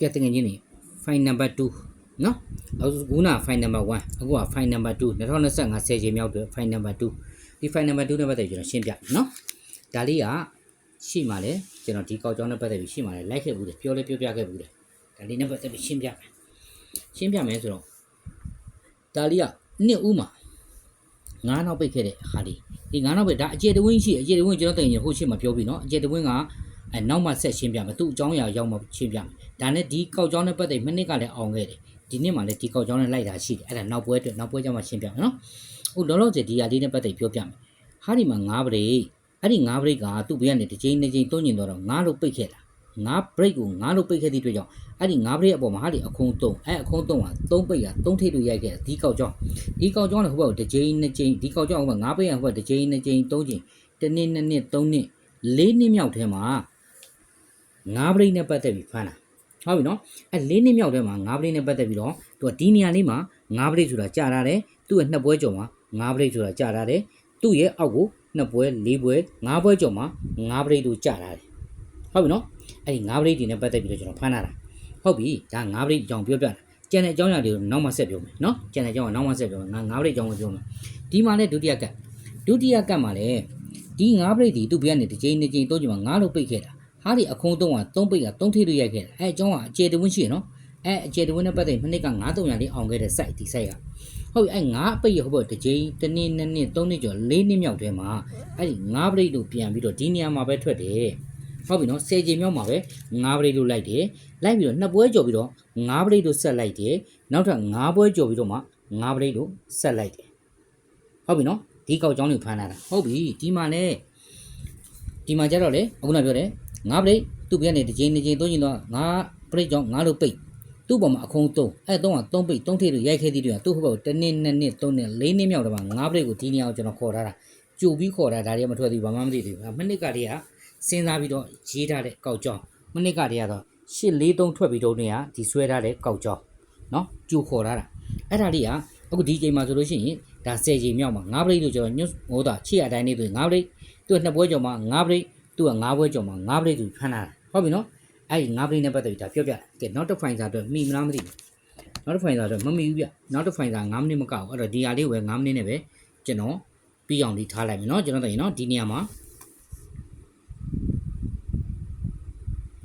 ကဲတကယ်ချင်းနေ file number 2နော်အခုက file number 1အခုက file number 2 2025 10ချိန်မြောက်တဲ့ file number 2ဒီ file number 2နဲ့ပတ်သက်ပြီးကျွန်တော်ရှင်းပြမယ်နော်ဒါလေးကရှိမှလဲကျွန်တော်ဒီကောက်ကြောင်းနဲ့ပတ်သက်ပြီးရှိမှလဲလိုက်ခဲ့ဘူးတယ်ပြောလဲပြောပြခဲ့ဘူးတယ်ဒါလေးနဲ့ပတ်သက်ပြီးရှင်းပြမယ်ရှင်းပြမယ်ဆိုတော့ဒါလေးကနှစ်ဦးမှာငါးနောက်ပိတ်ခဲ့တဲ့ဟာလေးဒီငါးနောက်ပိတ်ဒါအကျေတဝင်းရှိအကျေတဝင်းကျွန်တော်တင်ရင်ဟိုရှင်းမှာပြောပြီးနော်အကျေတဝင်းက အဲနောက်မှဆက်ရှင်းပြမယ်သူ့အကြောင်းအရာရောက်မှရှင်းပြမယ်ဒါနဲ့ဒီကောက်ကြောင်းနဲ့ပတ်သက်ပြီးမနစ်ကလည်းအောင်ခဲ့တယ်ဒီနှစ်မှာလည်းဒီကောက်ကြောင်းနဲ့လိုက်တာရှိတယ်အဲ့ဒါနောက်ပွဲအတွက်နောက်ပွဲကျမှရှင်းပြမယ်နော်ဟုတ်လောလောဆယ်ဒီဟာလေးနဲ့ပတ်သက်ပြောပြမယ်ဟာဒီမှာ9ပရိတ်အဲ့ဒီ9ပရိတ်ကသူ့ဘေးကနေတစ်ချိန်တစ်ချိန်တွန်းကျင်တော့9လို့ပိတ်ခဲ့တာ9 break ကို9လို့ပိတ်ခဲ့သည့်အတွက်ကြောင့်အဲ့ဒီ9 break အပေါ်မှာဟာဒီအခုံး3အဲ့အခုံး3ဟာ3ပိတ်က3ထိပ်လို့ရိုက်ခဲ့ဒီကောက်ကြောင်းဒီကောက်ကြောင်းလည်းဟိုဘက်ကိုတစ်ချိန်နှစ်ချိန်ဒီကောက်ကြောင်းဟိုဘက်9ပိတ်ကဟိုဘက်တစ်ချိန်နှစ်ချိန်3ချိန်တစ်နှစ်နှစ်နှစ်3နှစ်4နှစ်မြောက်ထဲမှာ 9 break နဲ့ပတ်သက်ပြီးဖမ်းတာဟုတ်ပြီနော်အဲ့4နှစ်မြောက်ထဲမှာ9 break နဲ့ပတ်သက်ပြီးတော့သူကဒီနေရာလေးမှာ9 break ဆိုတာကြာလာတယ်သူ့ရဲ့နှစ်ပွဲကြော်မှာ9 break ဆိုတာကြာလာတယ်သူ့ရဲ့အောက်ကိုနှစ်ပွဲ၄ပွဲ၅ပွဲကြော်မှာ9 break တို့ကြာလာတယ်ဟုတ်ပြီနော်အဲ့ဒီ9ပရိတ်တွေနဲ့ပတ်သက်ပြီးတော့ကျွန်တော်ဖမ်းလာတာဟုတ်ပြီဒါ9ပရိတ်အကြောင်းပြောပြတာကျန်တဲ့အကြောင်းအရာတွေကိုနောက်မှဆက်ပြောမယ်နော်ကျန်တဲ့အကြောင်းကနောက်မှဆက်ပြောမယ်ငါ9ပရိတ်အကြောင်းကိုပြောမယ်ဒီမှာလည်းဒုတိယကတ်ဒုတိယကတ်မှာလည်းဒီ9ပရိတ်တွေသူ့ဘက်ကနေတစ်ချိန်တစ်ချိန်သုံးချိန်မှာ9လို့ပိတ်ခဲ့တာ ဟာဒီအခုံးသုံးက3ပိတ်က3ထိပ်လို့ရိုက်ခဲ့တာအဲအကြောင်းကအကျေတဝင်းရှိရနော်အဲအကျေတဝင်းနဲ့ပတ်သက်ပြီးမနစ်က9300လေးအောင်ခဲ့တဲ့ site ဒီ site ကဟုတ်ပြီအဲ9အပိတ်ရဟုတ်ပေါ့တစ်ချိန်တစ်နေ့နှစ်နှစ်သုံးနှစ်ကျော်၄နှစ်မြောက်ထဲမှာအဲ့ဒီ9ပရိတ်တို့ပြန်ပြီးတော့ဒီနေရာမှာပဲထွက်တယ်ဟုတ်ပြီနော်10ချိန်မြောက်မှာပဲ9ပရိတ်လို့လိုက်တယ်လိုက်ပြီးတော့နှစ်ပွဲကြော်ပြီးတော့9ပရိတ်လို့ဆက်လိုက်တယ်နောက်ထပ်9ပွဲကြော်ပြီးတော့မှ9ပရိတ်လို့ဆက်လိုက်တယ်ဟုတ်ပြီနော်ဒီကောက်ကြောင်းလေးဖမ်းလာတာဟုတ်ပြီဒီမှာလည်းဒီမှာကျတော့လေအခုနပြောတယ် ငါပရိတ်သူ့ပြန်နေတစ်ချိန်တစ်ချိန်သုံးချိန်တော့ငါပရိတ်ကြောင့်ငါတို့ပိတ်သူ့ပေါ်မှာအခုံးသုံးအဲ့သုံးကသုံးပိတ်သုံးထိပ်လို့ရိုက်ခဲ့သေးတယ်ကသူ့ဟိုဘက်ကိုတစ်နှစ်နှစ်နှစ်သုံးနှစ်လေးနှစ်မြောက်တော့မှငါပရိတ်ကိုဒီနေရာကိုကျွန်တော်ခေါ်ထားတာကြိုပြီးခေါ်တာဒါတွေကမထွက်သေးဘူးဘာမှမသိသေးဘူးမနစ်ကတည်းကစဉ်းစားပြီးတော့ရေးထားတဲ့ကောက်ကြောင်းမနစ်ကတည်းကတော့ရှစ်လေးသုံးထွက်ပြီးတော့နေရဒီဆွဲထားတဲ့ကောက်ကြောင်းနော်ကြိုခေါ်ထားတာအဲ့ဒါလေးကအခုဒီချိန်မှာဆိုလို့ရှိရင်ဒါ10ချိန်မြောက်မှာ9ပရိတ်လို့ကျွန်တော်ညွှန်ဟိုတာ600တိုင်းနေဆိုရင်9ပရိတ်သူ့နှစ်ပွဲကျော်မှာ9ပရိတ် သူက9ပွဲကြော်မှာ9ပရိတ်သူဖမ်းလာတာဟုတ်ပြီနော်အဲ့ဒီ9ပရိတ်နဲ့ပတ်သက်ပြီးဒါပြောပြကဲနောက်တစ်ဖိုင်စာအတွက်မိမလားမသိဘူးနောက်တစ်ဖိုင်စာအတွက်မမိဘူးဗျနောက်တစ်ဖိုင်စာ9မိနစ်မကောက်ဘူးအဲ့တော့ဒီဟာလေးကိုပဲ9မိနစ်နဲ့ပဲကျွန်တော်ပြီးအောင်လေးထားလိုက်မယ်နော်ကျွန်တော်တကယ်နော်ဒီနေရာမှာ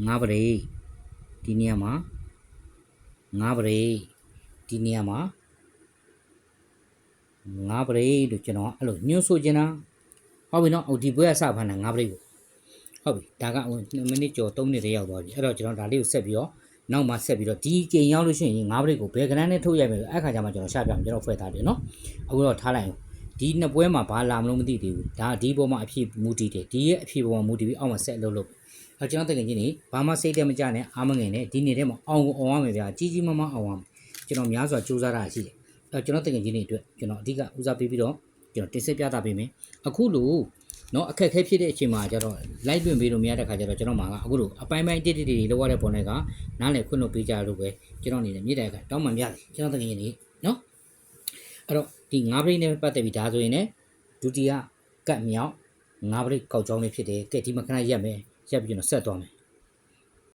ငါးပရိဒီနေရာမှာငါးပရိဒီနေရာမှာငါးပရိလို့ကျွန်တော်အဲ့လိုညွှန်းဆိုချင်တာဟုတ်ပြီနော်အော်ဒီဘွဲကစဖမ်းတာငါးပရိကို ဟုတ်ပြီဒါက2မိနစ်ကျော်3မိနစ်တည်းရောက်သွားပြီအဲ့တော့ကျွန်တော်ဒါလေးကိုဆက်ပြီးတော့နောက်မှဆက်ပြီးတော့ဒီကြိမ်ရောက်လို့ရှိရင်ငါးပရိကိုဘယ်ကနန်းနဲ့ထုတ်ရိုက်မယ်ဆိုအဲ့ခါကျမှကျွန်တော်ရှာပြမယ်ကျွန်တော်ဖွဲ့ထားတယ်နော်အခုတော့ထားလိုက်အောင်ဒီနှစ်ပွဲမှာဘာလာမလို့မသိသေးဘူးဒါဒီပေါ်မှာအဖြစ်မူတည်တယ်ဒီရဲ့အဖြစ်ပေါ်မှာမူတည်ပြီးအောက်မှာဆက်လုပ်လို့အဲကျွန်တော်တကယ်ချင်းနေဘာမှစိတ်တက်မကြနဲ့အားမငယ်နဲ့ဒီနေ့ထဲမှာအောင်ကိုအောင်ရမယ်ဗျာကြီးကြီးမားမားအောင်ရမယ်ကျွန်တော်များစွာစူးစမ်းတာရှိတယ်အဲကျွန်တော်တကယ်ချင်းနေအတွက်ကျွန်တော်အဓိကဦးစားပေးပြီးတော့ကျွန်တော်တင်ဆက်ပြတာပေးမယ်အခုလို့ နော်အခက်ခဲဖြစ်တဲ့အချိန်မှာကျတော့ live တွင်ပေးလို့မရတဲ့ခါကျတော့ကျွန်တော်မှာကအခုလို့အပိုင်းပိုင်းတိတိတိတိလောက်ရတဲ့ပုံတွေကနားလည်ခွင့်လို့ပေးကြလို့ပဲကျွန်တော်အနေနဲ့မြေတိုင်ကတောင်းပန်ပြတယ်ကျွန်တော်တကယ်ချင်းနေနော်အဲ့တော့ဒီ၅ပရိနဲ့ပတ်သက်ပြီးဒါဆိုရင်လည်းဒုတိယကတ်မြောက်၅ပရိကောက်ကြောင်းလေးဖြစ်တယ်ကဲဒီမှာခဏရက်မယ်ရက်ပြီးကျွန်တော်ဆက်သွားမယ်